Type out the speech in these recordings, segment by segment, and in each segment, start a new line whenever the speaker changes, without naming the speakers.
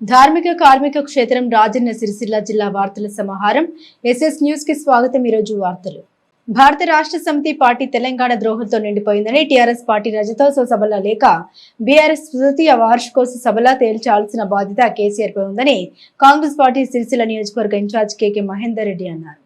ధార్మిక కార్మిక క్షేత్రం రాజన్న సిరిసిల్ల జిల్లా వార్తల సమాహారం. ఎస్ఎస్ న్యూస్కి స్వాగతం ఈరోజు వార్తలు. భారత రాష్ట్ర సమితి పార్టీ తెలంగాణ ద్రోహంతో నిండిపోయిందని టీఆర్ఎస్ పార్టీ రజతోత్సవ సభల లేక బీఆర్ఎస్ తృతీయ వార్షికోత్సవ సభలా తేల్చాల్సిన బాధ్యత కేసీఆర్ పై ఉందని కాంగ్రెస్ పార్టీ సిరిసిల్ల నియోజకవర్గ ఇన్ఛార్జ్ కేకే మహేందర్ రెడ్డి అన్నారు.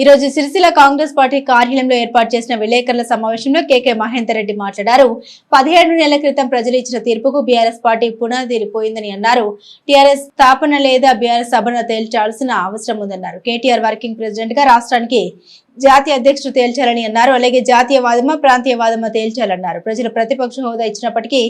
ఈ రోజు సిరిసిల్ల కాంగ్రెస్ పార్టీ కార్యాలయంలో ఏర్పాటు చేసిన విలేకరుల సమావేశంలో కేకే మహేందర్ రెడ్డి మాట్లాడారు. పదిహేడు నెలల క్రితం ప్రజలు ఇచ్చిన తీర్పుకు బీఆర్ఎస్ పార్టీ పునాదిరిపోయిందని అన్నారు. టీఆర్ఎస్ స్థాపన లేదా బీఆర్ఎస్ సభను తేల్చాల్సిన అవసరం ఉందన్నారు. కేటీఆర్ వర్కింగ్ ప్రెసిడెంట్గా రాష్ట్రానికి జాతీయ అధ్యక్షుడు తేల్చాలని అన్నారు. అలాగే జాతీయవాదమా ప్రాంతీయవాదమా తేల్చాలన్నారు. ప్రజలు ప్రతిపక్ష హోదా ఇచ్చినప్పటికీ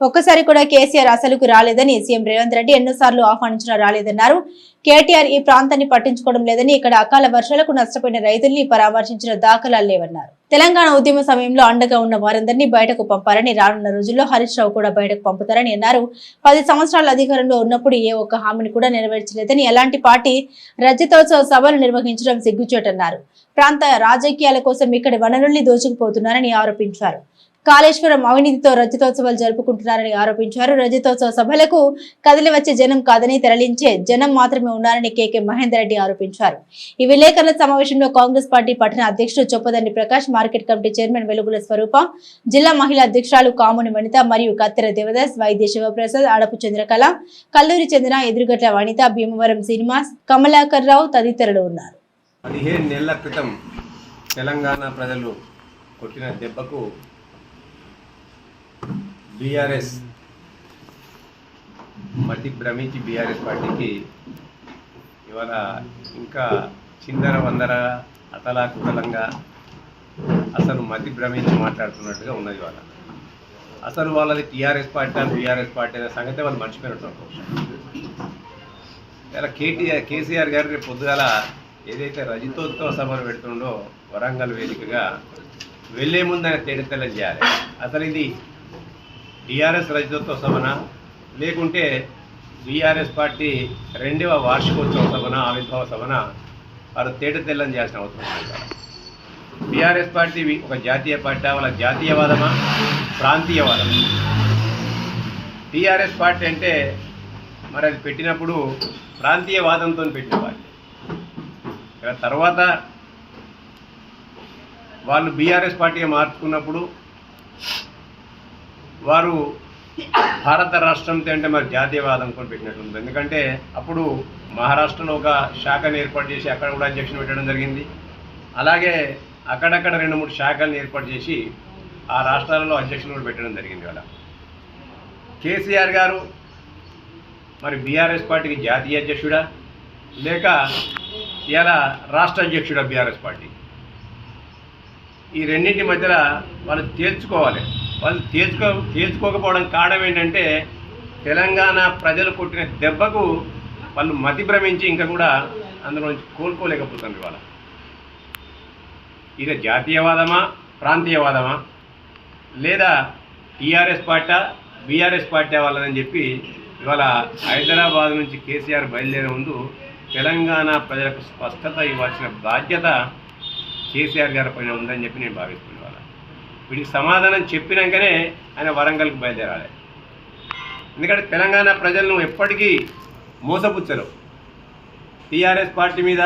ఒక్కసారి కూడా కేసీఆర్ అసలుకు రాలేదని సీఎం రేవంత్ రెడ్డి ఎన్నోసార్లు ఆహ్వానించినా రాలేదన్నారు. కేటీఆర్ ఈ ప్రాంతాన్ని పట్టించుకోవడం లేదని ఇక్కడ అకాల వర్షాలకు నష్టపోయిన రైతుల్ని పరామర్శించిన దాఖలాలు లేవన్నారు. తెలంగాణ ఉద్యమ సమయంలో అండగా ఉన్న వారందరినీ బయటకు పంపారని రానున్న రోజుల్లో హరీష్ రావు కూడా బయటకు పంపుతారని అన్నారు. పది సంవత్సరాల అధికారంలో ఉన్నప్పుడు ఏ ఒక్క హామీని కూడా నెరవేర్చలేదని ఎలాంటి పార్టీ రజతోత్సవ సభలు నిర్వహించడం సిగ్గుచేటన్నారు. ప్రాంత రాజకీయాల కోసం ఇక్కడి వనరుల్ని దోచుకుపోతున్నారని ఆరోపించారు. కాళేశ్వరం అవినీతితో రజతోత్సవాలు జరుపుకుంటున్నారని ఆరోపించారు. రజతోత్సవ సభలకు కదిలి వచ్చే జనం కాదని తరలించే జనం మాత్రమే ఉన్నారని కేకే మహేందర్ రెడ్డి ఆరోపించారు. ఈ విలేకరుల సమావేశంలో కాంగ్రెస్ పార్టీ పట్టణ అధ్యక్షుడు Choppadandi Prakash market committee chairman Velugula Swaroopa జిల్లా మహిళా అధ్యక్షురాలు కాముని వనిత మరియు కత్తెర దేవదాస్ వైద్య శివప్రసాద్ అడపు చంద్రకళ కల్లూరి చెందిన ఎదురుగట్ల వనిత భీమవరం శ్రీనివాస్ కమలాకర్ రావు తదితరులు ఉన్నారు.
పదిహేను నెలల క్రితం తెలంగాణ ప్రజలు కొట్టిన దెబ్బకు బీఆర్ఎస్ మతి భ్రమించి బీఆర్ఎస్ పార్టీకి ఇవాళ ఇంకా చిందర వందర అతలాకుతలంగా అసలు మతి భ్రమించి మాట్లాడుతున్నట్టుగా ఉన్నది ఇవాళ. అసలు వాళ్ళది టీఆర్ఎస్ పార్టీ బీఆర్ఎస్ పార్టీ అనే సంగతి వాళ్ళు మర్చిపోయినట్టు ఇలా కేటీఆర్ కేసీఆర్ గారు రేపు పొద్దుగాల ఏదైతే రజతోత్సవ సభలు పెడుతుండో వరంగల్ వేదికగా వెళ్ళే ముందు ఆయన తేడతెల్లం చేయాలి. అసలు ఇది టీఆర్ఎస్ రజతోత్సవ సభన లేకుంటే బీఆర్ఎస్ పార్టీ రెండవ వార్షికోత్సవ సభన ఆవిర్భావ సభన వారు తేటతెల్లం చేయాల్సిన అవసరం బీఆర్ఎస్ పార్టీ ఒక జాతీయ పార్టీ వాళ్ళ జాతీయవాదమా? ప్రాంతీయవాదమా? టీఆర్ఎస్ పార్టీ అంటే మరి అది పెట్టినప్పుడు ప్రాంతీయవాదంతో పెట్టిన పార్టీ. తర్వాత వాళ్ళు బీఆర్ఎస్ పార్టీగా మార్చుకున్నప్పుడు వారు భారత రాష్ట్రంతో అంటే మరి జాతీయవాదం కొని పెట్టినట్టుంది ఎందుకంటే అప్పుడు మహారాష్ట్రలో ఒక శాఖను ఏర్పాటు చేసి అక్కడ కూడా అధ్యక్షుని పెట్టడం జరిగింది. అలాగే అక్కడక్కడ రెండు మూడు శాఖలను ఏర్పాటు చేసి ఆ రాష్ట్రాలలో అధ్యక్షులు కూడా పెట్టడం జరిగింది వాళ్ళ కేసీఆర్ గారు మరి బీఆర్ఎస్ పార్టీకి జాతీయ అధ్యక్షుడా? లేక ఇలా రాష్ట్ర అధ్యక్షుడా బీఆర్ఎస్ పార్టీ? ఈ రెండింటి మధ్యలో వాళ్ళు తేల్చుకోవాలి. వాళ్ళు తీర్చుకో తీర్చుకోకపోవడం కారణం ఏంటంటే తెలంగాణ ప్రజలు కొట్టిన దెబ్బకు వాళ్ళు మతి భ్రమించి ఇంకా కూడా అందులో నుంచి కోలుకోలేకపోతుంది ఇవాళ. ఇది జాతీయవాదమా ప్రాంతీయవాదమా? లేదా టీఆర్ఎస్ పార్టీ బీఆర్ఎస్ పార్టీ వాళ్ళదని చెప్పి ఇవాళ హైదరాబాద్ నుంచి కేసీఆర్ బయలుదేరే ముందు తెలంగాణ ప్రజలకు స్పష్టత ఇవ్వాల్సిన బాధ్యత కేసీఆర్ గారి పైన ఉందని చెప్పి నేను భావిస్తున్నాను. వీడికి సమాధానం చెప్పినాకనే ఆయన వరంగల్కి బయలుదేరాలి. ఎందుకంటే తెలంగాణ ప్రజలను ఎప్పటికీ మోసపుచ్చరు. టీఆర్ఎస్ పార్టీ మీద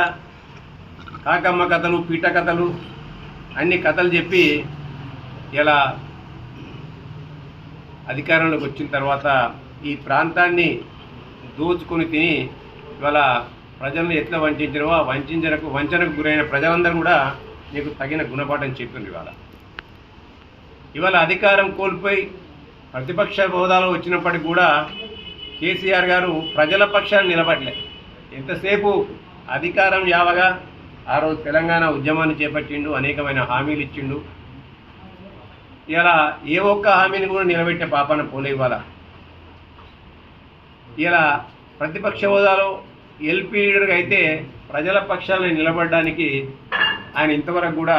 కాకమ్మ కథలు పీట కథలు అన్ని కథలు చెప్పి ఇలా అధికారంలోకి వచ్చిన తర్వాత ఈ ప్రాంతాన్ని దోచుకొని తిని ఇవాళ ప్రజలను ఎట్లా వంచారో ఆ వంచనకు వంచనకు గురైన ప్రజలందరూ కూడా నీకు తగిన గుణపాఠం చెప్పింది ఇవాళ. ఇవాళ అధికారం కోల్పోయి ప్రతిపక్ష హోదాలో వచ్చినప్పటికి కూడా కేసీఆర్ గారు ప్రజల పక్షాన్ని నిలబడలే. ఎంతసేపు అధికారం యావగా ఆ రోజు తెలంగాణ ఉద్యమాన్ని చేపట్టిండు అనేకమైన హామీలు ఇచ్చిండు. ఇలా ఏ ఒక్క హామీని కూడా నిలబెట్టే పాపాన పోలే ఇవాళ. ఇలా ప్రతిపక్ష హోదాలో ఎల్పీ లీడర్గా అయితే ప్రజల పక్షాలను నిలబడడానికి ఆయన ఇంతవరకు కూడా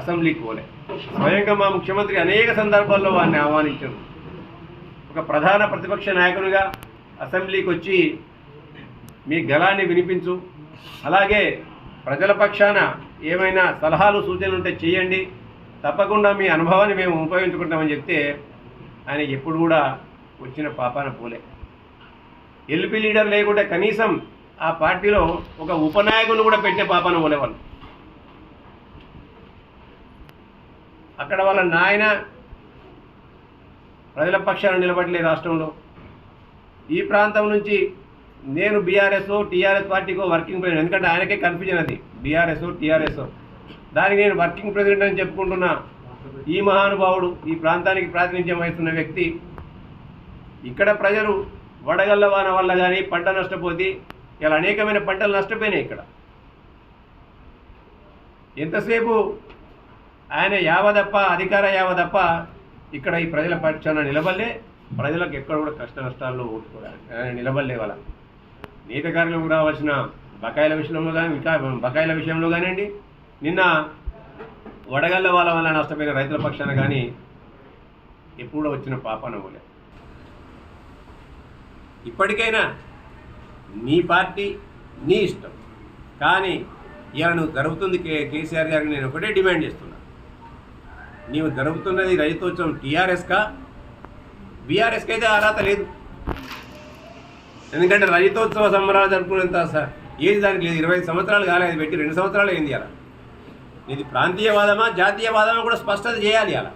అసెంబ్లీకి పోలే. స్వయంగా మా ముఖ్యమంత్రి అనేక సందర్భాల్లో వారిని ఆహ్వానించారు. ఒక ప్రధాన ప్రతిపక్ష నాయకునిగా అసెంబ్లీకి వచ్చి మీ గలాన్ని వినిపించు. అలాగే ప్రజల పక్షాన ఏమైనా సలహాలు సూచనలు ఉంటే చేయండి. తప్పకుండా మీ అనుభవాన్ని మేము ఉపయోగించుకుంటామని చెప్తే ఆయన ఎప్పుడు కూడా వచ్చిన పాపాన పోలే. ఎల్పీ లీడర్ లేకుంటే కనీసం ఆ పార్టీలో ఒక ఉపనాయకుని కూడా పెట్టే పాపాన పోలేవాళ్ళు. అక్కడ వాళ్ళ నాయన ప్రజల పక్షాన నిలబడలే రాష్ట్రంలో. ఈ ప్రాంతం నుంచి నేను బీఆర్ఎస్ టీఆర్ఎస్ పార్టీకో వర్కింగ్ ప్రెసిడెంట్. ఎందుకంటే ఆయనకే కన్ఫ్యూజన్ అది. బీఆర్ఎస్ టీఆర్ఎస్ దానికి నేను వర్కింగ్ ప్రెసిడెంట్ అని చెప్పుకుంటున్నా ఈ మహానుభావుడు ఈ ప్రాంతానికి ప్రాతినిధ్యం వహిస్తున్న వ్యక్తి. ఇక్కడ ప్రజలు వడగళ్ళ వాన వల్ల కానీ పంట నష్టపోతే ఇలా అనేకమైన పంటలు నష్టపోయినాయి ఇక్కడ. ఎంతసేపు ఆయన యావదప్ప అధికార యావదప్ప ఇక్కడ ఈ ప్రజల పక్షాన నిలబడలే ప్రజలకు ఎక్కడ కూడా కష్ట నష్టాల్లో ఓడుకోవడానికి ఆయన నిలబడలే వాళ్ళ నీత కూడా రావాల్సిన బకాయిల విషయంలో కానీ ఇంకా బకాయిల విషయంలో కానివ్వండి నిన్న వడగళ్ళ వాళ్ళ వల్ల నష్టపోయిన రైతుల పక్షాన కానీ ఎప్పుడూ వచ్చిన పాపాన పోలే. ఇప్పటికైనా నీ పార్టీ నీ ఇష్టం. కానీ ఇలా నువ్వు జరుగుతుంది కే కేసీఆర్ గారికి నేను ఒకటే డిమాండ్ చేస్తున్నాను నీవు జరుగుతున్నది రైతోత్సవం టీఆర్ఎస్కా? బీఆర్ఎస్కి అయితే అర్హత లేదు. ఎందుకంటే రైతోత్సవ సంబరాలు జరుపుకునేంత సార్ ఏది దానికి లేదు. ఇరవై సంవత్సరాలు కాలేదు పెట్టి రెండు సంవత్సరాలు అయింది అలా ఇది ప్రాంతీయవాదమా జాతీయవాదమా కూడా స్పష్టత చేయాలి అలా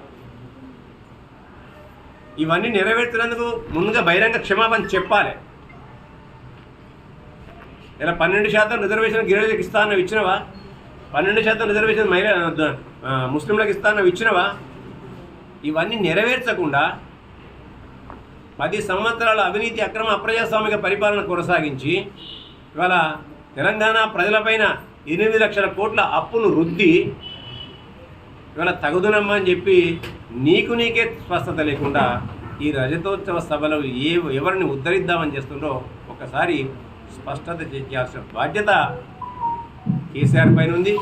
ఇవన్నీ నెరవేర్చినందుకు ముందుగా బహిరంగ క్షమాపణ చెప్పాలి. ఇలా పన్నెండు శాతం రిజర్వేషన్ గిరిజనులకు ఇస్తానవి ఇచ్చినవా? పన్నెండు శాతం రిజర్వేషన్ మహిళ ముస్లింలకు ఇస్తానవి ఇచ్చినవా? ఇవన్నీ నెరవేర్చకుండా పది సంవత్సరాల అవినీతి అక్రమ అప్రజాస్వామిక పరిపాలన కొనసాగించి ఇవాళ తెలంగాణ ప్రజలపైన ఎనిమిది లక్షల కోట్ల అప్పును రుద్ది ఇవాళ తగుదునమ్మా అని చెప్పి నీకు నీకే స్పష్టత లేకుండా ఈ రజతోత్సవ సభలో ఏ ఎవరిని ఉద్ధరిద్దామని చేస్తుండో ఒకసారి స్పష్టత చేయాల్సిన బాధ్యత కేసీఆర్ పైన ఉంది.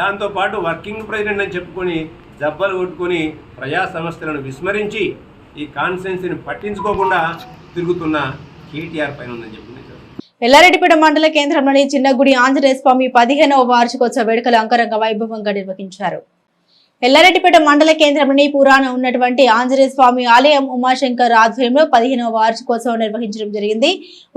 దాంతోపాటు వర్కింగ్ ప్రెసిడెంట్ అని చెప్పుకొని జబ్బలు కొట్టుకొని ప్రజా సమస్యలను విస్మరించి ఈ కాన్స్టెన్సీని పట్టించుకోకుండా తిరుగుతున్న కేటీఆర్ పైన ఉందని చెప్పి
ఎల్లారెడ్డిపేట మండల కేంద్రంలోని చిన్నగుడి ఆంజనేయ స్వామి పదిహేనవ వార్షికోత్సవ వేడుకలు అంగరంగ వైభవంగా నిర్వహించారు. ఎల్లారెడ్డిపేట మండల కేంద్రంలోని పురాణ ఉన్నటువంటి ఆంజనేయ స్వామి ఆలయం ఉమాశంకర్ ఆధ్వర్యంలో పదిహేనవ వార్షికోత్సవం నిర్వహించడం జరిగింది.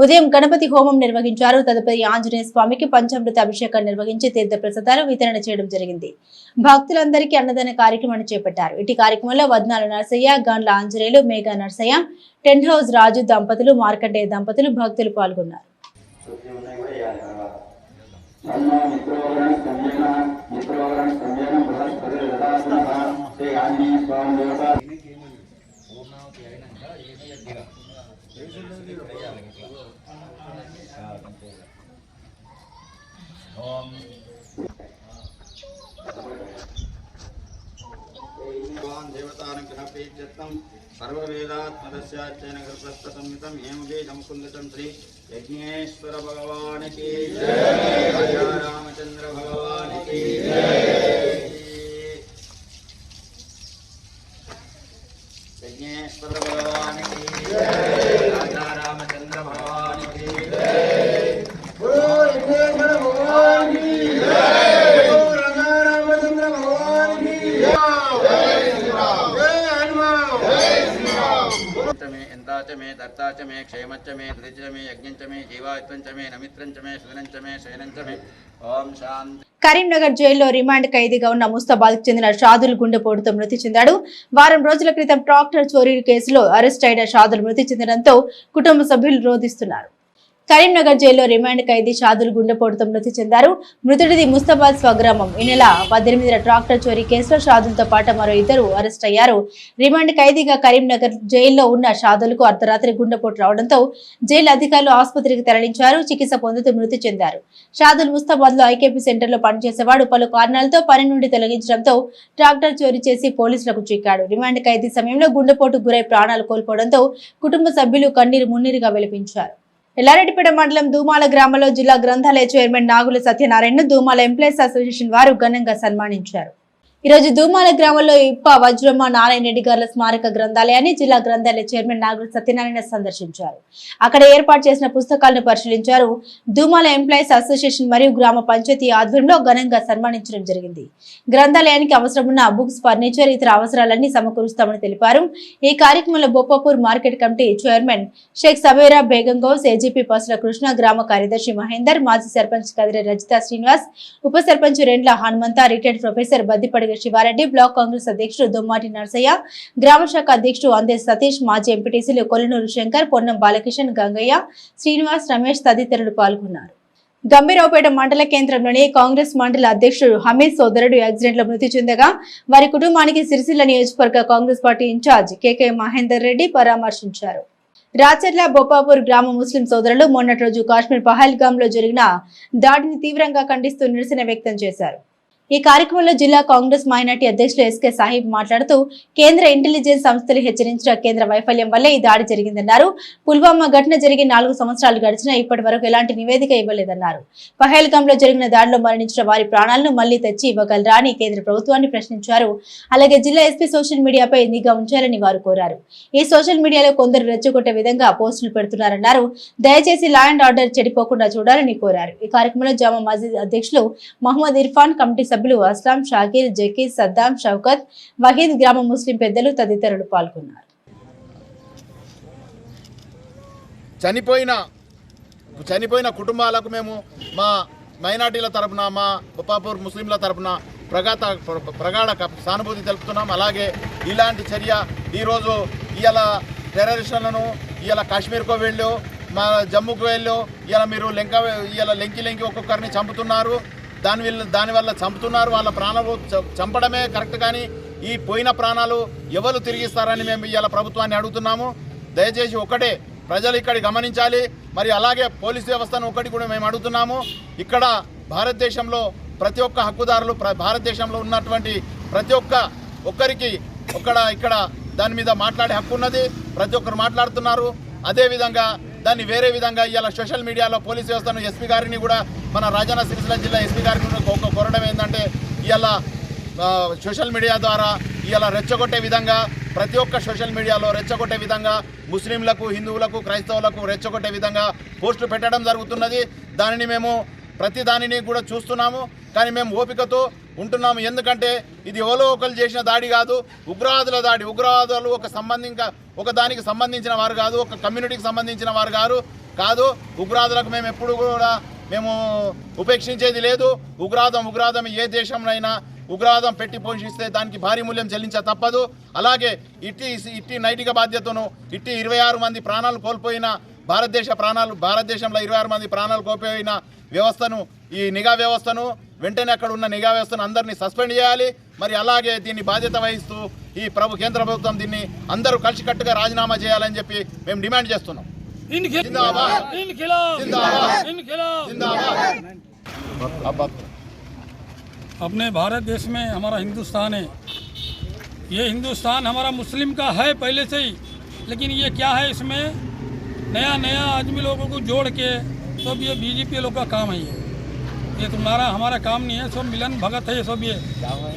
ఉదయం గణపతి హోమం నిర్వహించారు. తదుపరి ఆంజనేయ స్వామికి పంచామృత అభిషేకం నిర్వహించి తీర్థ ప్రసాదాలు వితరణ చేయడం జరిగింది. భక్తులందరికీ అన్నదాన కార్యక్రమాన్ని చేపట్టారు. ఇటు కార్యక్రమంలో వద్నాల నర్సయ్య గండ్ల ఆంజనేయులు మేఘా నర్సయ్య టెంట్ హౌస్ రాజు దంపతులు మార్కండేయ దంపతులు భక్తులు పాల్గొన్నారు.
సన్న మిత్రోగణ సంజన మిత్రోగణ బృహస్పతి శ్రీ ఆంజనేయ స్వామి దేవత భగవాన్ దేవతానుగ్రహప్రీత్యర్థం సర్వవేదాత్మదస్యాచైన సంహితం హేమబీజం కుందటం శ్రీ యజ్ఞేశ్వర భగవానికి రామచంద్ర భగవానికి యజ్ఞేశ్వర భగవానికి ఓం శాంతి.
కరీంనగర్ జైల్లో రిమాండ్ ఖైదీగా ఉన్న ముస్తాబాద్కు చెందిన షాదుల్ గుండెపోటుతో మృతి చెందాడు. వారం రోజుల క్రితం ట్రాక్టర్ చోరీ కేసులో అరెస్ట్ అయిన షాదుల్ మృతి చెందడంతో కుటుంబ సభ్యులు రోధిస్తున్నారు. కరీంనగర్ జైల్లో రిమాండ్ ఖైదీ షాదుల్ గుండెపోటుతో మృతి చెందారు. మృతుడిది ముస్తాబాద్ స్వగ్రామం. ఈ నెల పద్దెనిమిదిన ట్రాక్టర్ చోరీ కేసులో షాదుల్తో పాటు మరో ఇద్దరు అరెస్ట్ అయ్యారు. రిమాండ్ ఖైదీగా కరీంనగర్ జైల్లో ఉన్న షాదుల్కు అర్ధరాత్రి గుండెపోటు రావడంతో జైలు అధికారులు ఆసుపత్రికి తరలించారు. చికిత్స పొందుతూ మృతి చెందారు. షాదుల్ ముస్తాబాద్లో ఐకేపీ సెంటర్లో పనిచేసేవాడు. పలు కారణాలతో పని నుండి తొలగించడంతో ట్రాక్టర్ చోరీ చేసి పోలీసులకు చిక్కాడు. రిమాండ్ ఖైదీ సమయంలో గుండెపోటు గురై ప్రాణాలు కోల్పోవడంతో కుటుంబ సభ్యులు కన్నీరు మున్నీరుగా వెలిపించారు. ఎల్లారెడ్డిపేట మండలం దూమాల గ్రామంలో జిల్లా గ్రంథాలయ చైర్మన్ నాగుల సత్యనారాయణను దూమాల ఎంప్లాయీస్ అసోసియేషన్ వారు ఘనంగా సన్మానించారు. ఈరోజు దూమాల గ్రామంలో ఇప్ప వజ్రమ్మ నారాయణ రెడ్డి గారుల స్మారక గ్రంథాలయాన్ని జిల్లా గ్రంథాలయ చైర్మన్ నాగుల సత్యనారాయణ సందర్శించారు. అక్కడ ఏర్పాటు చేసిన పుస్తకాలను పరిశీలించారు దూమాల ఎంప్లాయీస్ అసోసియేషన్ మరియు గ్రామ పంచాయతీ ఆధ్వర్యంలో ఘనంగా సన్మానించడం జరిగింది. గ్రంథాలయానికి అవసరమున్న బుక్స్ ఫర్నిచర్ ఇతర అవసరాలన్నీ సమకూరుస్తామని తెలిపారు. ఈ కార్యక్రమంలో Boppapur market committee chairman Sheikh Sabera Begum Gous AGP Pasula Krishna గ్రామ కార్యదర్శి మహేందర్ మాజీ సర్పంచ్ కదిరి రజిత శ్రీనివాస్ ఉప sarpanch Rendla Hanumantha retired professor Baddipadiga Shiva Reddy block Congress అధ్యక్షుడు దుమ్మాటి నరసయ్య గ్రామ శాఖ అధ్యక్షుడు అందే సతీష్ మాజీ ఎంపీటీసీలు కొల్లనూరు శంకర్ పొన్నం బాలకిషన్ గంగయ్య శ్రీనివాస్ రమేష్ తదితరులు పాల్గొన్నారు. గంభీరావుపేట మండల కేంద్రంలోని కాంగ్రెస్ మండల అధ్యక్షుడు హమీద్ సోదరుడు యాక్సిడెంట్లో మృతి చెందగా వారి కుటుంబానికి సిరిసిల్ల నియోజకవర్గ Congress party incharge KK Mahender Reddy పరామర్శించారు. రాచర్ల బొప్పాపూర్ గ్రామ ముస్లిం సోదరులు మొన్నటి రోజు కాశ్మీర్ పహల్గామ్లో జరిగిన దాడిని తీవ్రంగా ఖండిస్తూ నిరసన వ్యక్తం చేశారు. ఈ కార్యక్రమంలో జిల్లా కాంగ్రెస్ మైనార్టీ అధ్యక్షులు ఎస్కే సాహిబ్ మాట్లాడుతూ కేంద్ర ఇంటెలిజెన్స్ సంస్థలు హెచ్చరించిన కేంద్ర వైఫల్యం వల్లే ఈ దాడి జరిగిందన్నారు. పుల్వామా ఘటన జరిగి నాలుగు సంవత్సరాలు గడిచినా ఇప్పటి వరకు ఎలాంటి నివేదిక ఇవ్వలేదన్నారు. పహేల్గంలో లో జరిగిన దాడిలో మరణించిన వారి ప్రాణాలను మళ్ళీ తెచ్చి ఇవ్వగలరా అని కేంద్ర ప్రభుత్వాన్ని ప్రశ్నించారు. అలాగే జిల్లా ఎస్పీ సోషల్ మీడియాపై నిఘా ఉంచాలని వారు కోరారు. ఈ సోషల్ మీడియాలో కొందరు రెచ్చగొట్టే విధంగా పోస్టులు పెడుతున్నారన్నారు. దయచేసి లా అండ్ ఆర్డర్ చెడిపోకుండా చూడాలని కోరారు. ఈ కార్యక్రమంలో జామా మస్జిద్ అధ్యక్షులు మహమ్మద్ ఇర్ఫాన్ కమిటీ సభ్యులు అస్లాం షాకీర్ జకీర్ సద్దాం షౌకత్ వహీద్ గ్రామ ముస్లిం పెద్దలు తదితరులు పాల్గొన్నారు.
చనిపోయిన చనిపోయిన కుటుంబాలకు మేము మా మైనార్టీల తరపున మా బొప్పాపూర్ ముస్లింల తరపున ప్రగాత ప్రగాఢ సానుభూతి తెలుపుతున్నాం. అలాగే ఇలాంటి చర్య ఈరోజు ఇవాళ టెర్రరిస్టులను ఇవాళ కాశ్మీర్కు వెళ్ళు మా జమ్మూకు వెళ్ళు ఇవాళ మీరు లెంక ఇవాళ లెంకి లెంకి ఒక్కొక్కరిని చంపుతున్నారు. దాని వల్ల దానివల్ల చంపుతున్నారు వాళ్ళ ప్రాణాలు చంపడమే కరెక్ట్ కానీ ఈ పోయిన ప్రాణాలు ఎవరు తిరిగిస్తారని మేము ఇవాళ ప్రభుత్వాన్ని అడుగుతున్నాము. దయచేసి ఒకటే ప్రజలు ఇక్కడ గమనించాలి మరి అలాగే పోలీస్ వ్యవస్థను ఒకటి కూడా మేము అడుగుతున్నాము. ఇక్కడ భారతదేశంలో ప్రతి ఒక్క హక్కుదారులు ప్ర- భారతదేశంలో ఉన్నటువంటి ప్రతి ఒక్క ఒక్కరికి ఒక్కడ ఇక్కడ దాని మీద మాట్లాడే హక్కు ఉన్నది ప్రతి ఒక్కరు మాట్లాడుతున్నారు. అదేవిధంగా దాన్ని వేరే విధంగా ఇవాళ సోషల్ మీడియాలో పోలీస్ వ్యవస్థను ఎస్పీ గారిని కూడా మన రాజన్న సిరిసిల్ల జిల్లా ఎస్పీ గారిని కూడా కోరడం ఏంటంటే ఇవాళ సోషల్ మీడియా ద్వారా ఇవాళ రెచ్చగొట్టే విధంగా ప్రతి ఒక్క సోషల్ మీడియాలో రెచ్చగొట్టే విధంగా ముస్లింలకు హిందువులకు క్రైస్తవులకు రెచ్చగొట్టే విధంగా పోస్టులు పెట్టడం జరుగుతున్నది. దానిని మేము ప్రతి దానిని కూడా చూస్తున్నాము. కానీ మేము ఓపికతో ఉంటున్నాము. ఎందుకంటే ఇది ఎవరో ఒకరు చేసిన దాడి కాదు ఉగ్రవాదుల దాడి. ఉగ్రవాదులు ఒక సంబంధింక ఒక దానికి సంబంధించిన వారు కాదు ఒక కమ్యూనిటీకి సంబంధించిన వారు కాదు కాదు. ఉగ్రవాదులకు మేము ఎప్పుడు కూడా మేము ఉపేక్షించేది లేదు. ఉగ్రవాదం ఉగ్రవాదం ఏ దేశంలోనైనా ఉగ్రవాదం పెట్టి పోషిస్తే దానికి భారీ మూల్యం చెల్లించ తప్పదు. అలాగే ఇట్టి ఇట్టి నైతిక బాధ్యతను ఇట్టి ఇరవై ఆరు మంది ప్రాణాలు కోల్పోయిన భారతదేశ ప్రాణాలు భారతదేశంలో ఇరవై ఆరు మంది ప్రాణాలు కోల్పోయిన వ్యవస్థను ఈ నిఘా వ్యవస్థను వెంటనే అక్కడ ఉన్న నిఘా వ్యవస్థను అందరినీ సస్పెండ్ చేయాలి మరి అలాగే దీన్ని బాధ్యత వహిస్తూ ఈ ప్రభు కేంద్ర ప్రభుత్వం దీన్ని అందరూ కలిసికట్టుగా రాజీనామా చేయాలని చెప్పి మేము డిమాండ్ చేస్తున్నాం
इनके
जिंदाबाद।
इनखिलाफ
जिंदाबाद।
इनखिलाफ
जिंदाबाद अब बात करो।
अपने भारत देश में हमारा हिंदुस्तान है ये हिंदुस्तान हमारा मुस्लिम का है पहले से ही लेकिन ये क्या है इसमें नया नया आदमी लोगों को जोड़ के सब ये बीजेपी लोग का काम है ये। ये तुम्हारा हमारा काम नहीं है, सब मिलन भगत है ये सब ये।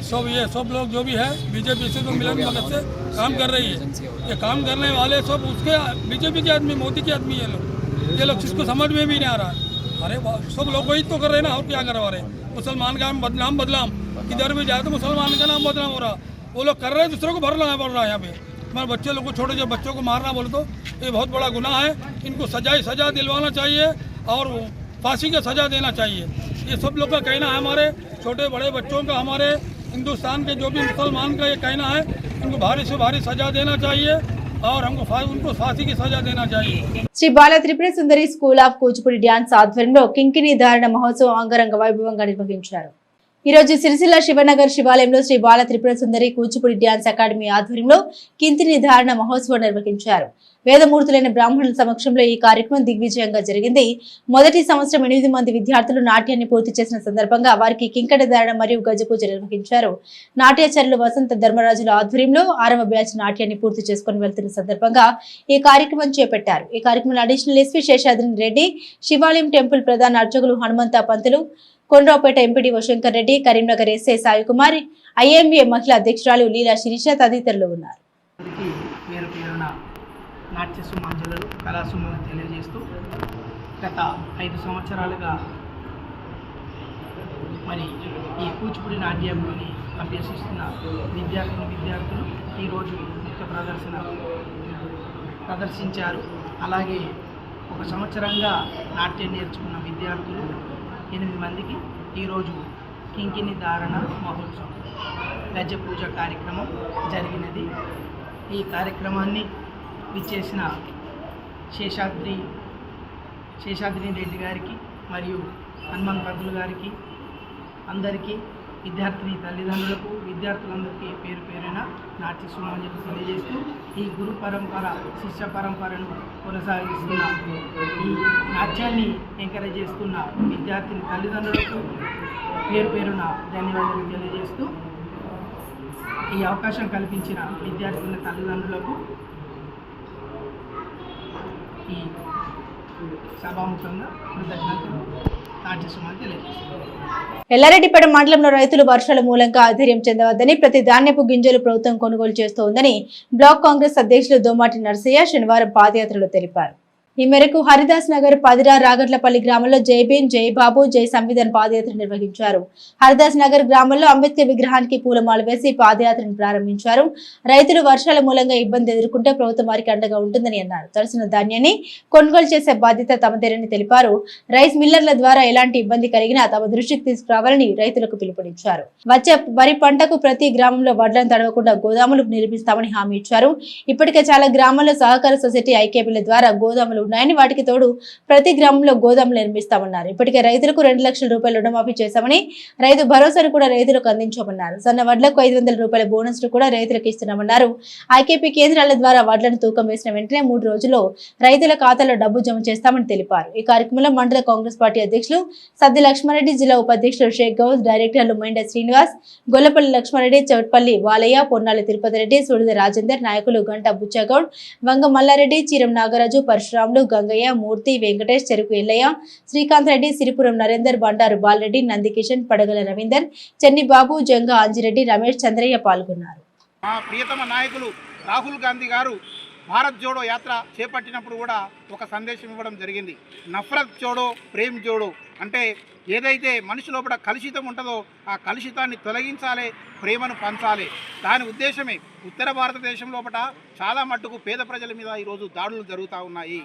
सब ये, सब लोग जो भी है बीजेपी से तो मिलन भगत से काम कर रही है। ये काम करने वाले सब उसके बीजेपी के आदमी, मोदी के आदमी ये लोग। ये लोग जिसको समझ में भी नहीं आ रहा। है अरे सब लोग वही तो कर रहे हैं ना, और क्या करवा रहे हैं? मुसलमान का बदनाम बदनाम किधर भी जाए तो मुसलमान का नाम बदनाम हो रहा। वो लोग कर रहे हैं, दूसरों को भर लगा पड़ रहा है यहाँ पे। हमारे बच्चे लोग को छोटे जो बच्चों को मारना बोले तो ये बहुत बड़ा गुनाह है इनको सजा ही सजा दिलवाना चाहिए और फांसी का सजा देना चाहिए ये सब लोग का कहना है हमारे छोटे बड़े बच्चों का हमारे हिंदुस्तान के जो भी मुसलमान का ये कहना है इनको भारी से भारी सजा देना चाहिए और हमको फा, उनको फांसी की सजा देना चाहिए
Shri Bala Tripura Sundari school of Kuchipudi dance ఆధ్వర్యంలో కింకిణి ధారణ మహోత్సవం అంగరంగ వైభవంగా నిర్వహించారు ఈ రోజు సిరిసిల్ల శివనగర్ శివాలయంలో శ్రీ బాల త్రిపుర సుందరి కూచిపూడి డ్యాన్స్ అకాడమీ ఆధ్వర్యంలో కింతిని ధారణ మహోత్సవం నిర్వహించారు. వేదమూర్తులైన బ్రాహ్మణుల సమక్షంలో ఈ కార్యక్రమం దిగ్విజయంగా జరిగింది. మొదటి సంవత్సరం ఎనిమిది మంది విద్యార్థులు నాట్యాన్ని పూర్తి చేసిన సందర్భంగా వారికి కింకట ధారణ మరియు గజపూజ నిర్వహించారు. నాట్యాచార్యులు వసంత ధర్మరాజుల ఆధ్వర్యంలో ఆరవ బ్యాచ్ నాట్యాన్ని పూర్తి చేసుకుని వెళ్తున్న సందర్భంగా ఈ కార్యక్రమం చేపట్టారు. ఈ కార్యక్రమంలో అడిషనల్ ఎస్పీ శేషాద్రి రెడ్డి శివాలయం టెంపుల్ ప్రధాన అర్చకులు Hanumantha Pantulu Kondrapet MPDO Shankar Reddy Karimnagar SI Saikumar IMA మహిళా అధ్యక్షురాలు లీలా శిరీష తదితరులు ఉన్నారు.
అందరికీ కళాసుమలు తెలియజేస్తూ గత ఐదు సంవత్సరాలుగా మరి ఈ కూచిపూడి నాట్యంలోని అభ్యసిస్తున్న విద్యార్థులు విద్యార్థులు ఈరోజు నృత్య ప్రదర్శన ప్రదర్శించారు. అలాగే ఒక సంవత్సరంగా నాట్యం నేర్చుకున్న విద్యార్థులు ఎనిమిది మందికి ఈరోజు కింకిని ధారణ మహోత్సవం. గజ పూజ కార్యక్రమం జరిగినది. ఈ కార్యక్రమాన్ని విచ్చేసిన శేషాద్రి శేషాద్రి రెడ్డి గారికి మరియు హనుమాన్ పంతులు గారికి అందరికీ విద్యార్థిని తల్లిదండ్రులకు విద్యార్థులందరికీ పేరు పేరున నాట్య సుమాంజలు తెలియజేస్తూ ఈ గురు పరంపర శిష్య పరంపరను కొనసాగిస్తున్న ఈ నాట్యాన్ని ఎంకరేజ్ చేస్తున్న విద్యార్థిని తల్లిదండ్రులకు పేరు పేరున ధన్యవాదాలు తెలియజేస్తూ ఈ అవకాశం కల్పించిన విద్యార్థుల తల్లిదండ్రులకు ఈ సభాముఖంగా కృతజ్ఞతలు.
ఎల్లారెడ్డిపేట మండలంలో రైతులు వర్షాల మూలంగా ఆధైర్యం చెందవద్దని ప్రతి ధాన్యపు గింజలు ప్రభుత్వం కొనుగోలు చేస్తోందని బ్లాక్ కాంగ్రెస్ అధ్యక్షులు దోమాటి నర్సయ్య శనివారం పాదయాత్రలో తెలిపారు. ఈ మేరకు హరిదాస్ నగర్ పదిరా రాగట్లపల్లి గ్రామంలో జై భీమ్ జై బాబు జై సంవిధాన్ పాదయాత్ర నిర్వహించారు. హరిదాస్ నగర్ గ్రామంలో అంబేద్కర్ విగ్రహానికి పూలమాల వేసి పాదయాత్రను ప్రారంభించారు. రైతులు వర్షాల మూలంగా ఇబ్బంది ఎదుర్కొంటే ప్రభుత్వం వారికి అండగా ఉంటుందని అన్నారు. తలసిన ధాన్యాన్ని కొనుగోలు చేసే బాధ్యత తమదేనని తెలిపారు. రైస్ మిల్లర్ల ద్వారా ఎలాంటి ఇబ్బంది కలిగినా తమ దృష్టికి తీసుకురావాలని రైతులకు పిలుపునిచ్చారు. వచ్చే వరి పంటకు ప్రతి గ్రామంలో వడ్లను తడవకుండా గోదాములు నిర్మిస్తామని హామీ ఇచ్చారు. ఇప్పటికే చాలా గ్రామాల్లో సహకార సొసైటీ ఐకేపీల ద్వారా గోదాములు ఉన్నాయని వాటికి తోడు ప్రతి గ్రామంలో గోదాములు నిర్మిస్తామన్నారు. ఇప్పటికే రైతులకు రెండు లక్షల రూపాయలు రుణమాఫీ చేశామని రైతు భరోసాను కూడా రైతులకు అందించామన్నారు. సన్న వడ్లకు ఐదు వందల రూపాయల బోనస్ను కూడా రైతులకు ఇస్తున్నామన్నారు. ఐకేపీ కేంద్రాల ద్వారా వడ్లను తూకం వేసిన వెంటనే మూడు రోజుల్లో రైతుల ఖాతాలో డబ్బు జమ చేస్తామని తెలిపారు. ఈ కార్యక్రమంలో మండల కాంగ్రెస్ పార్టీ అధ్యక్షులు సద్ది లక్ష్మారెడ్డి జిల్లా ఉపాధ్యక్షులు షేక్ గౌస్ డైరెక్టర్లు మైండ శ్రీనివాస్ గొల్లపల్లి లక్ష్మారెడ్డి చౌట్పల్లి వాలయ్య పొన్నాల తిరుపతి రెడ్డి సుడిద రాజేందర్ నాయకులు గంట బుచ్చగౌడ్ వంగ మల్లారెడ్డి చీరం నాగరాజు పరశురాములు గంగయ్య మూర్తి వెంకటేష్ చెరుకు ఎల్లయ్య శ్రీకాంత్ రెడ్డి సిరిపురం నరేందర్ బండారు బాలరెడ్డి నందికిషన్ పడగల రవీందర్ చెన్నిబాబు జంగ ఆంజిరెడ్డి అంజిరెడ్డి రమేష్ చంద్రయ్య పాల్గొన్నారు.
మా ప్రియతమ నాయకులు రాహుల్ గాంధీ గారు భారత్ జోడో యాత్ర చేపట్టినప్పుడు కూడా ఒక సందేశం ఇవ్వడం జరిగింది. నఫరత్ జోడో ప్రేమ్ జోడో అంటే ఏదైతే మనిషి లోపల కలుషితం ఉంటుందో ఆ కలుషితాన్ని తొలగించాలి ప్రేమను పంచాలి. దాని ఉద్దేశమే ఉత్తర భారతదేశం లోపల చాలా మట్టుకు పేద ప్రజల మీద ఈరోజు దాడులు జరుగుతూ ఉన్నాయి.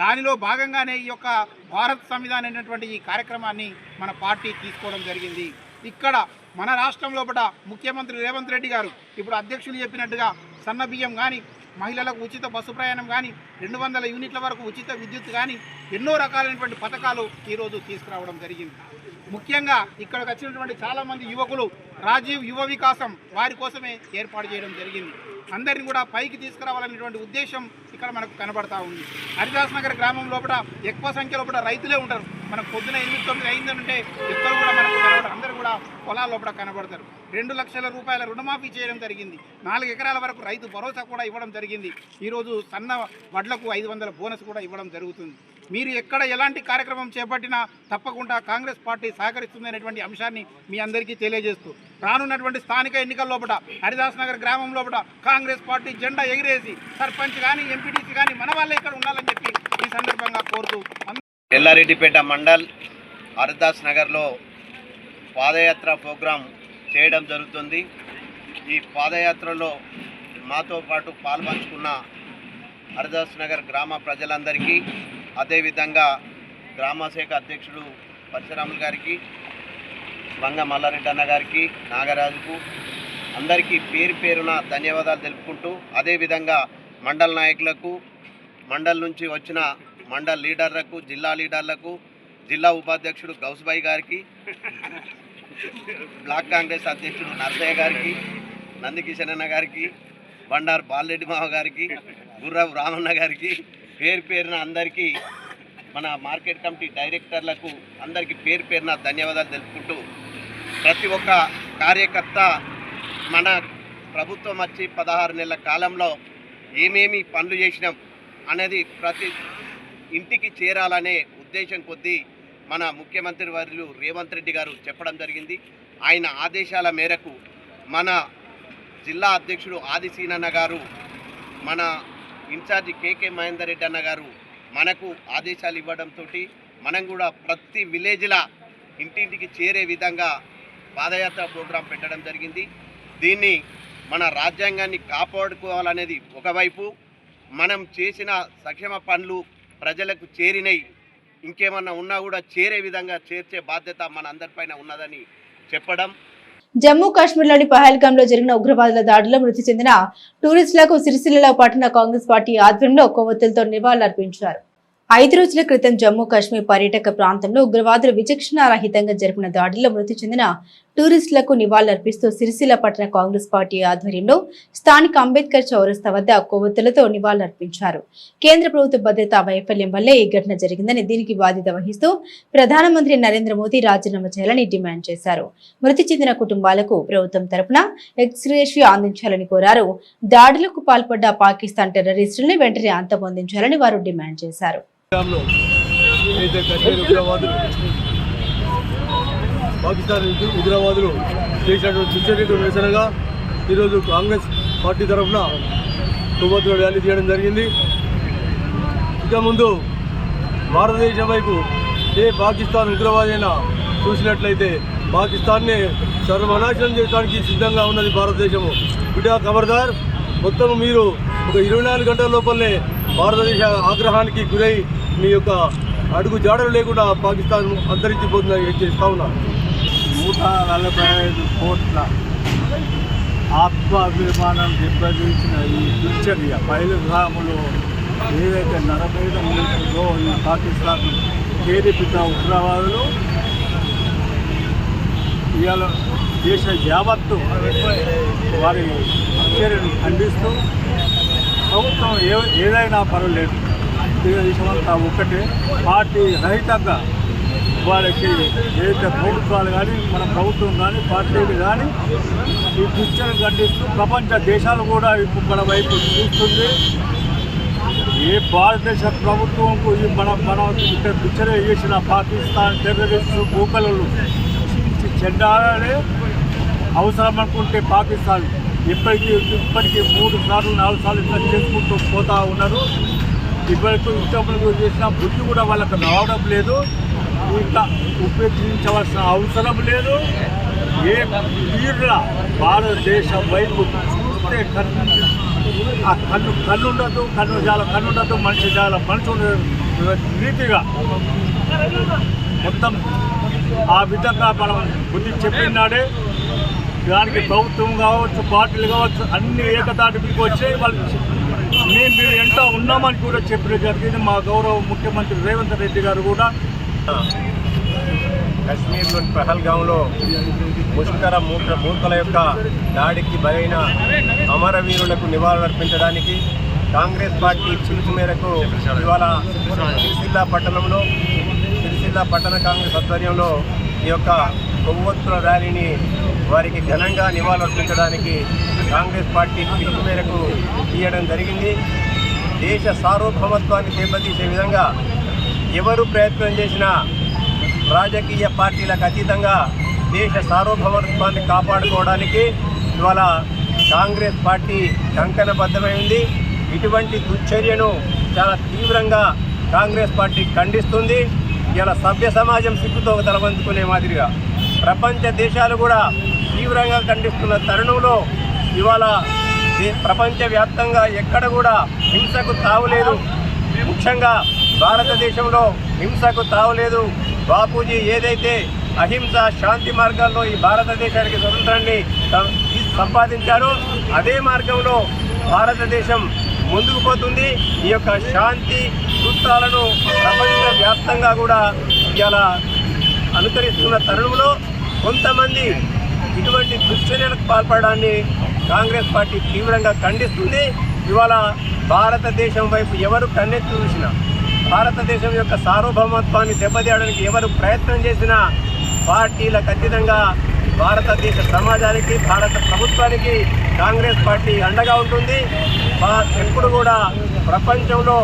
దానిలో భాగంగానే ఈ యొక్క భారత్ సంవిధానం అనేటువంటి ఈ కార్యక్రమాన్ని మన పార్టీ తీసుకోవడం జరిగింది. ఇక్కడ మన రాష్ట్రం లోపల ముఖ్యమంత్రి రేవంత్ రెడ్డి గారు ఇప్పుడు అధ్యక్షులు చెప్పినట్టుగా సన్న బియ్యం కానీ మహిళలకు ఉచిత బస్సు ప్రయాణం కానీ రెండు వందల యూనిట్ల వరకు ఉచిత విద్యుత్ కానీ ఎన్నో రకాలైనటువంటి పథకాలు ఈరోజు తీసుకురావడం జరిగింది. ముఖ్యంగా ఇక్కడికి వచ్చినటువంటి చాలామంది యువకులు రాజీవ్ యువ వికాసం వారి కోసమే ఏర్పాటు చేయడం జరిగింది. అందరిని కూడా పైకి తీసుకురావాలనేటువంటి ఉద్దేశం ఇక్కడ మనకు కనబడతా ఉంది. హరిదాస్ నగర్ గ్రామం లోపల ఎక్కువ సంఖ్య లోపల రైతులే ఉంటారు. మనకు పొద్దున ఎనిమిది తొమ్మిది అయిందంటే ఇద్దరు కూడా మనకు అందరూ కూడా పొలాల లోపల కనబడతారు. రెండు లక్షల రూపాయల రుణమాఫీ చేయడం జరిగింది. నాలుగు ఎకరాల వరకు రైతు భరోసా కూడా ఇవ్వడం జరిగింది. ఈరోజు సన్న వడ్లకు ఐదు వందల బోనస్ కూడా ఇవ్వడం జరుగుతుంది. మీరు ఎక్కడ ఎలాంటి కార్యక్రమం చేపట్టినా తప్పకుండా కాంగ్రెస్ పార్టీ సహకరిస్తుంది అనేటువంటి అంశాన్ని మీ అందరికీ తెలియజేస్తూ రానున్నటువంటి స్థానిక ఎన్నికల లోపల హరిదాస్ నగర్ గ్రామం లోపల కాంగ్రెస్ పార్టీ జెండా ఎగిరేసి సర్పంచ్ కానీ ఎంపీటీసీ కానీ మన వాళ్ళే ఇక్కడ ఉండాలని చెప్పి ఈ సందర్భంగా కోరుతూ
ఎల్లారెడ్డిపేట మండల్ హరిదాస్ నగర్లో పాదయాత్ర ప్రోగ్రాం చేయడం జరుగుతుంది. ఈ పాదయాత్రలో మాతో పాటు పాల్పంచుకున్న హరిదాస్ నగర్ గ్రామ ప్రజలందరికీ అదేవిధంగా గ్రామ శాఖ అధ్యక్షుడు పరశురాములు గారికి వంగ మల్లారెడ్డి అన్న గారికి నాగరాజుకు అందరికీ పేరు పేరున ధన్యవాదాలు తెలుపుకుంటూ అదేవిధంగా మండల నాయకులకు మండల్ నుంచి వచ్చిన మండల్ లీడర్లకు జిల్లా లీడర్లకు జిల్లా ఉపాధ్యక్షుడు గౌస్బాయ్ గారికి బ్లాక్ కాంగ్రెస్ అధ్యక్షుడు నర్సయ్య గారికి నందికిషన్ అన్న గారికి బండారు బాలరెడ్డి మావ గారికి గుర్రావు రామన్న గారికి పేరు పేరున అందరికీ మన మార్కెట్ కమిటీ డైరెక్టర్లకు అందరికీ పేరు పేరున ధన్యవాదాలు తెలుపుకుంటూ ప్రతి ఒక్క కార్యకర్త మన ప్రభుత్వం వచ్చి పదహారు నెలల కాలంలో ఏమేమి పనులు చేసినాం అనేది ప్రతి ఇంటికి చేరాలనే ఉద్దేశం కొద్దీ మన ముఖ్యమంత్రి వారు రేవంత్ రెడ్డి గారు చెప్పడం జరిగింది. ఆయన ఆదేశాల మేరకు మన జిల్లా అధ్యక్షుడు ఆదిశీనన్న గారు మన ఇన్ఛార్జి కేకే మహేందర్ రెడ్డి అన్న గారు మనకు ఆదేశాలు ఇవ్వడంతో మనం కూడా ప్రతి విలేజ్ల ఇంటింటికి చేరే విధంగా పాదయాత్ర ప్రోగ్రాం పెట్టడం జరిగింది. దీన్ని మన రాజ్యాంగాన్ని కాపాడుకోవాలనేది ఒకవైపు మనం చేసిన సంక్షేమ పనులు ప్రజలకు చేరినవి ఇంకేమన్నా ఉన్నా కూడా చేరే విధంగా చేర్చే బాధ్యత మన అందరిపైన ఉన్నదని చెప్పడం.
జమ్మూ కాశ్మీర్లోని పహల్గామ్లో జరిగిన ఉగ్రవాదుల దాడిలో మృతి చెందిన టూరిస్టులకు సిరిసిల్లలో పట్టణ కాంగ్రెస్ పార్టీ ఆధ్వర్యంలో కొవ్వొత్తులతో నివాళులర్పించారు. ఐదు రోజుల క్రితం జమ్మూ కాశ్మీర్ పర్యాటక ప్రాంతంలో ఉగ్రవాదులు విచక్షణారహితంగా జరిపిన దాడిలో మృతి చెందిన టూరిస్టులకు నివాళులర్పిస్తూ సిరిసిల్ల పట్టణ కాంగ్రెస్ పార్టీ ఆధ్వర్యంలో స్థానిక అంబేద్కర్ చౌరస్తా వద్ద కొవ్వొత్తులతో నివాళులర్పించారు. కేంద్ర ప్రభుత్వ భద్రతా వైఫల్యం వల్లే ఈ ఘటన జరిగిందని దీనికి బాధ్యత వహిస్తూ ప్రధానమంత్రి నరేంద్ర మోదీ రాజీనామా చేయాలని డిమాండ్ చేశారు. మృతి చెందిన కుటుంబాలకు ప్రభుత్వం తరపున ఎక్స్గ్రేషియో అందించాలని కోరారు. దాడులకు పాల్పడ్డ పాకిస్తాన్ టెర్రరిస్టులను వెంటనే అంతమొందించాలని వారు డిమాండ్ చేశారు
పంజాబ్లో ఏదైతే కశ్మీర్ ఉగ్రవాదులు పాకిస్తాన్ ఉగ్రవాదులు చేసినటువంటి దుశ్చర్యకు నిరసనగా ఈరోజు కాంగ్రెస్ పార్టీ తరఫున కొవ్వొత్తుల ర్యాలీ చేయడం జరిగింది. ఇంతకుముందు భారతదేశం వైపు ఏ పాకిస్తాన్ ఉగ్రవాదైనా చూసినట్లయితే పాకిస్తాన్ని సర్వనాశనం చేయడానికి సిద్ధంగా ఉన్నది భారతదేశము. బిడ్డా ఖబర్దార్ మొత్తం మీరు ఒక ఇరవై నాలుగు గంటల లోపలనే భారతదేశ ఆగ్రహానికి గురై మీ యొక్క అడుగు జాడలు లేకుండా పాకిస్తాన్ అంతరించిపోతుందని చేస్తా ఉన్నారు నూట నలభై ఐదు కోట్ల ఆత్మాభిమానం దెబ్బతీసిన ఈ దుర్చర్య పైలుగాములో ఏదైతే నరమేద ఉంటుందో ఈ పాకిస్తాన్ ప్రేరేపిత ఉగ్రవాదులు ఇవాళ దేశ యావత్తు వారి చర్యను ఖండిస్తూ ప్రభుత్వం ఏ ఏదైనా పర్వాలేదు. దేశమంతా ఒక్కటే. పార్టీ రహితంగా వాళ్ళకి ఏదైతే ప్రభుత్వాలు కానీ మన ప్రభుత్వం కానీ పార్టీలు కానీ ఈ దుశ్చర్యను ఖండిస్తూ ప్రపంచ దేశాలు కూడా ఇప్పుడు మన వైపు చూస్తుంది. ఏ భారతదేశ ప్రభుత్వంకు ఈ మన మన ఇక్కడ చేసిన పాకిస్తాన్ టెర్రరిస్టు భూకలు చెండాలనే అవసరం అనుకుంటే పాకిస్తాన్ ఇప్పటికీ ఇప్పటికీ మూడు సార్లు నాలుగు సార్లు ఇట్లా చేసుకుంటూ పోతూ ఉన్నారు. ఇప్పటికీ ఇంతకుముందు చేసిన బుద్ధి కూడా వాళ్ళకి రావడం లేదు. ఇంకా ఉపయోగించవలసిన అవసరం లేదు. ఏ తీర్ల భారతదేశం వైపు చూస్తే కన్ను ఆ కన్ను కన్నుండదు కన్ను చాలా కన్నుండదు మనిషి చాలా మనిషి ఉండదు రీతిగా మొత్తం ఆ విధంగా మనం బుద్ధి చెప్పినాడే దానికి ప్రభుత్వం కావచ్చు పార్టీలు కావచ్చు అన్ని ఏకతాటి మీకు వచ్చాయి వాళ్ళు మేము మీరు ఎంత ఉన్నామని కూడా చెప్పడం జరిగింది. మా గౌరవ ముఖ్యమంత్రి రేవంత్ రెడ్డి గారు కూడా
కశ్మీర్లోని పహల్గాంలో ముష్కర మూత్ర మూర్ఖుల యొక్క దాడికి బలైన అమరవీరులకు నివాళులర్పించడానికి కాంగ్రెస్ పార్టీ పిలుపు మేరకు ఇవాళ సిరిసిల్ల పట్టణంలో సిరిసిల్ల పట్టణ కాంగ్రెస్ ఆధ్వర్యంలో ఈ యొక్క కొవ్వొత్తుల ర్యాలీని వారికి ఘనంగా నివాళులర్పించడానికి కాంగ్రెస్ పార్టీ పిలుపు మేరకు తీయడం జరిగింది. దేశ సార్వభౌమత్వాన్ని దెబ్బతీసే విధంగా ఎవరు ప్రయత్నం చేసినా రాజకీయ పార్టీలకు అతీతంగా దేశ సార్వభౌమత్వాన్ని కాపాడుకోవడానికి ఇవాళ కాంగ్రెస్ పార్టీ కంకణబద్ధమై ఉంది. ఇటువంటి దుశ్చర్యను చాలా తీవ్రంగా కాంగ్రెస్ పార్టీ ఖండిస్తుంది. ఇలా సభ్య సమాజం సిగ్గుతో తలవంచుకునే మాదిరిగా ప్రపంచ దేశాలు కూడా తీవ్రంగా ఖండిస్తున్న తరుణంలో ఇవాళ ప్రపంచవ్యాప్తంగా ఎక్కడ కూడా హింసకు తావులేదు. ముఖ్యంగా భారతదేశంలో హింసకు తావలేదు. బాపూజీ ఏదైతే అహింస శాంతి మార్గాల్లో ఈ భారతదేశానికి స్వతంత్రాన్ని సం- సంపాదించారో అదే మార్గంలో భారతదేశం ముందుకు పోతుంది. ఈ యొక్క శాంతి సూత్రాలను ప్రపంచ వ్యాప్తంగా కూడా ఇలా అనుసరిస్తున్న తరుణంలో కొంతమంది ఇటువంటి దుశ్చర్యలకు పాల్పడడాన్ని కాంగ్రెస్ పార్టీ తీవ్రంగా ఖండిస్తుంది. ఇవాళ భారతదేశం వైపు ఎవరు కన్నెత్తి చూసినా భారతదేశం యొక్క సార్వభౌమత్వాన్ని దెబ్బతీయడానికి ఎవరు ప్రయత్నం చేసినా పార్టీలకు ఖచ్చితంగా భారతదేశ సమాజానికి భారత ప్రభుత్వానికి కాంగ్రెస్ పార్టీ అండగా ఉంటుంది. ఎప్పుడు కూడా ప్రపంచంలో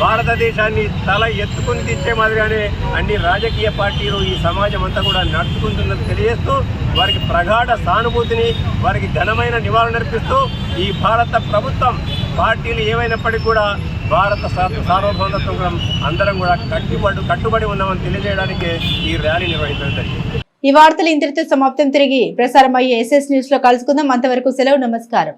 భారతదేశాన్ని తల ఎత్తుకుని తెచ్చే మాదిరిగానే అన్ని రాజకీయ పార్టీలు ఈ సమాజం అంతా కూడా నడుచుకుంటున్నది తెలియజేస్తూ వారికి ప్రగాఢ సానుభూతిని వారికి ఘనమైన నివాళులర్పిస్తూ ఈ భారత ప్రభుత్వం పార్టీలు ఏమైనప్పటికీ కూడా భారత సార్వభౌమత్వం అందరం కూడా కట్టుబడి కట్టుబడి ఉన్నామని తెలియజేయడానికి ఈ ర్యాలీ నిర్వహించడం జరిగింది.
ఈ వార్తలు ఇంతటితో సమాప్తం. తిరిగి ప్రసారం అయ్యే ఎస్ఎస్ న్యూస్లో కలుసుకుందాం. అంతవరకు సెలవు నమస్కారం.